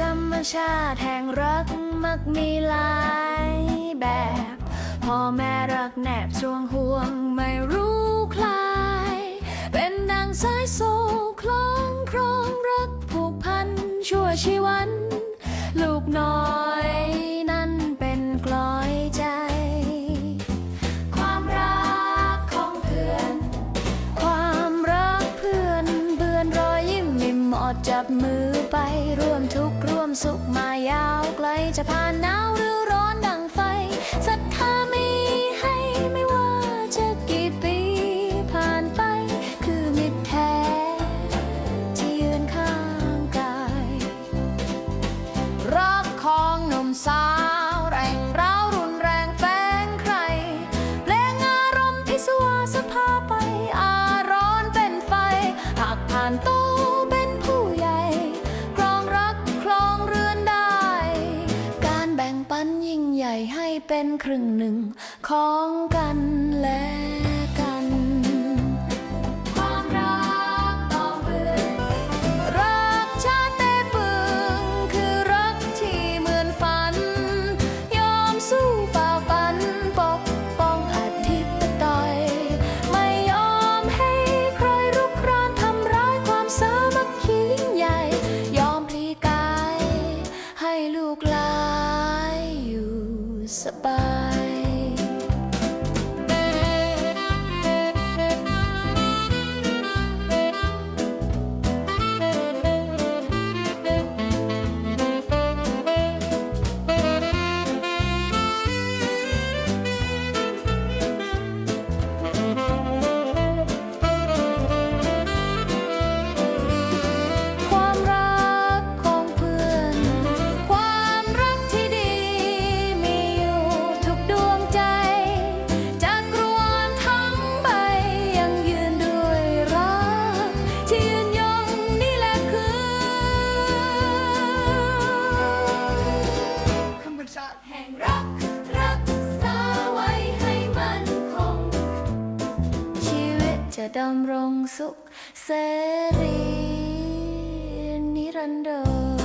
ธรรมชาติแห่งรักมักมีหลายแบบ พ่อแม่รักแนบช่วงห่วงไม่รู้คลาย เป็นดังสายโซ่คล้องครองรักผูกพันชั่วชีวัน ลูกน้อยนั้นเป็นกลอยใจ ความรักของเพื่อน ความรักเพื่อนเบือนรอยยิ้มมิมอดจับมือไป สุขมายาวไกลจะผ่านหนาวหรือร้อนดังไฟศรัทธามีให้ไม่ว่าจะกี่ปีผ่านไป คือมิตรแท้ที่ยืนข้างกายรักของหนุ่มสาวแรงร้าวรุนแรงแฝงใครเพลงอารมณ์ที่สวาสพาไปอาร้อนเป็นไฟหากผ่านโตเป็น ให้เป็นครึ่งหนึ่งของกันและกัน ความรักต่อเพื่อนรักชาติเตปึงคือรักที่เหมือนฝัน ยอมสู้ฝ่าฟันปกป้องอธิปไตยไม่ยอมให้ใครรุกรานทำร้ายความสามัค สบาย จะดำรงสุขเสรีนิรันดร